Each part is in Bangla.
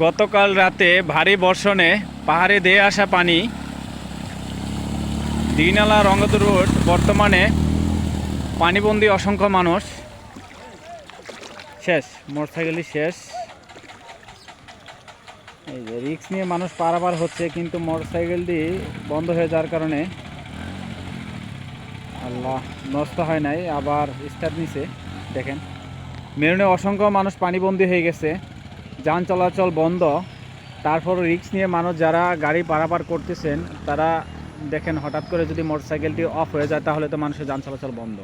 গতকাল রাতে ভারী বর্ষণে পাহাড়ে দেয়ে আসা পানি দিনালা রঙ্গদ রোড, বর্তমানে পানিবন্দী অসংখ্য মানুষ শেষ, মোটরসাইকেলই শেষ। এই যে রিক্স নিয়ে মানুষ পারাপার হচ্ছে, কিন্তু মোটরসাইকেলটি বন্ধ হয়ে যাওয়ার কারণে আল্লাহ নষ্ট হয় নাই, আবার স্টার্ট নিছে, দেখেন। মেরুনে অসংখ্য মানুষ পানিবন্দী হয়ে গেছে, যান চলাচল বন্ধ। তারপর রিক্স নিয়ে মানুষ যারা গাড়ি পারাপার করতেছেন, তারা দেখেন হঠাৎ করে যদি মোটরসাইকেলটি অফ হয়ে যায়, তাহলে তো মানুষের যান চলাচল বন্ধ।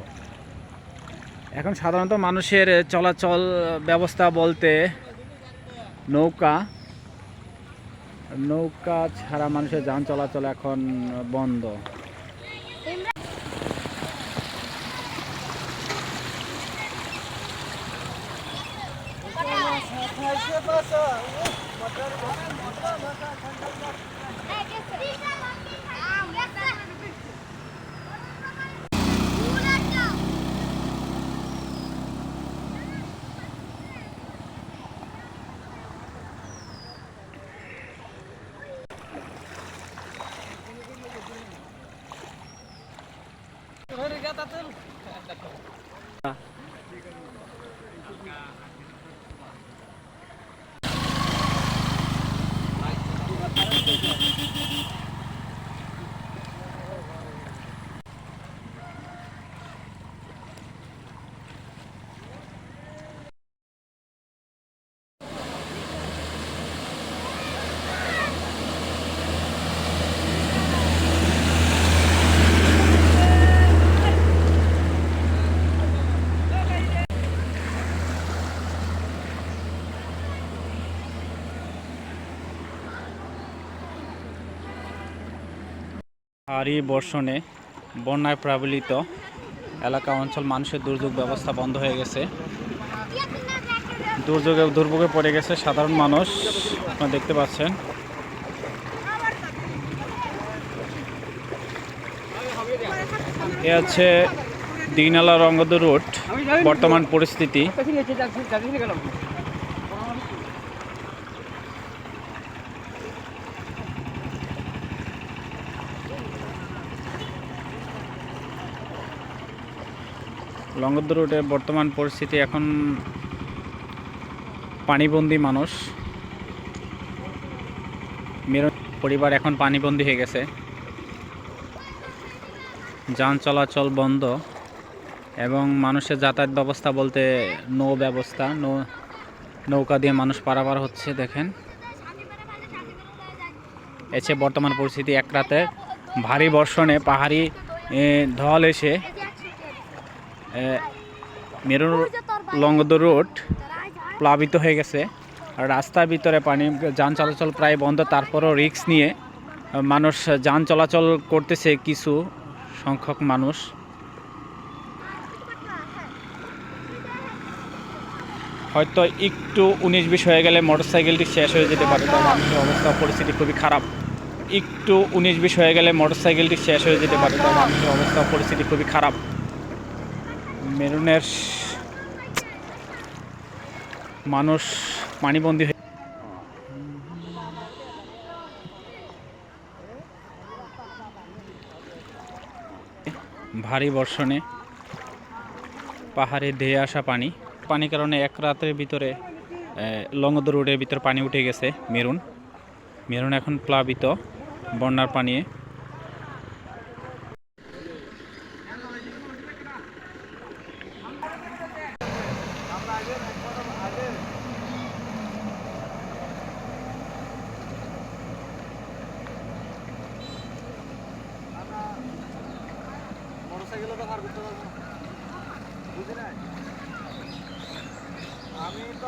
এখন সাধারণত মানুষের চলাচল ব্যবস্থা বলতে নৌকা নৌকা ছাড়া মানুষের যান চলাচল এখন বন্ধ। regata tul. Thank ah. you. ভারী বর্ষণে বন্যায় প্লাবিত এলাকা অঞ্চল মানুষের দুর্যোগ ব্যবস্থা বন্ধ হয়ে গেছে। দুর্যোগে দুর্ভোগে পড়ে গেছে সাধারণ মানুষ, আপনারা দেখতে পাচ্ছেন। এ আছে দিনালা রঙ্গদ রুট বর্তমান পরিস্থিতি। লঙ্গদ রোডের বর্তমান পরিস্থিতি এখন পানিবন্দি মানুষ। মেরু পরিবার এখন পানিবন্দি হয়ে গেছে। যান চলাচল বন্ধ এবং মানুষের যাতায়াত ব্যবস্থা বলতে নৌ ব্যবস্থা, নৌ নৌকা দিয়ে মানুষ পারাপার হচ্ছে, দেখেন। এসে বর্তমান পরিস্থিতি এক রাতে। ভারী বর্ষণে পাহাড়ি ঢল এসে এ, মেরুর লঙ্গদ রোড প্লাবিত হয়ে গেছে। আর রাস্তার ভিতরে পানি যান চলাচল প্রায় বন্ধ তারপরও রিক্স নিয়ে মানুষ যান চলাচল করতেছে কিছু সংখ্যক মানুষ। হয়তো একটু উনিশ বিশ হয়ে গেলে মোটরসাইকেলটি শেষ হয়ে যেতে পারে তার মানুষের অবস্থা পরিস্থিতি খুবই খারাপ। একটু উনিশ বিশ হয়ে গেলে মোটরসাইকেলটি শেষ হয়ে যেতে পারে তার মানুষের অবস্থা পরিস্থিতি খুবই খারাপ। মেরুনের মানুষ পানিবন্দী হয়ে ভারী বর্ষণে পাহাড়ে ধেয়ে আসা পানি। পানির কারণে এক রাতের ভিতরে লঙ্গদ রোডের ভিতরে পানি উঠে গেছে মেরুন। মেরুন এখন প্লাবিত বন্যার পানিয়ে। মোটরসাইকেলে তো পার করতে আমি তো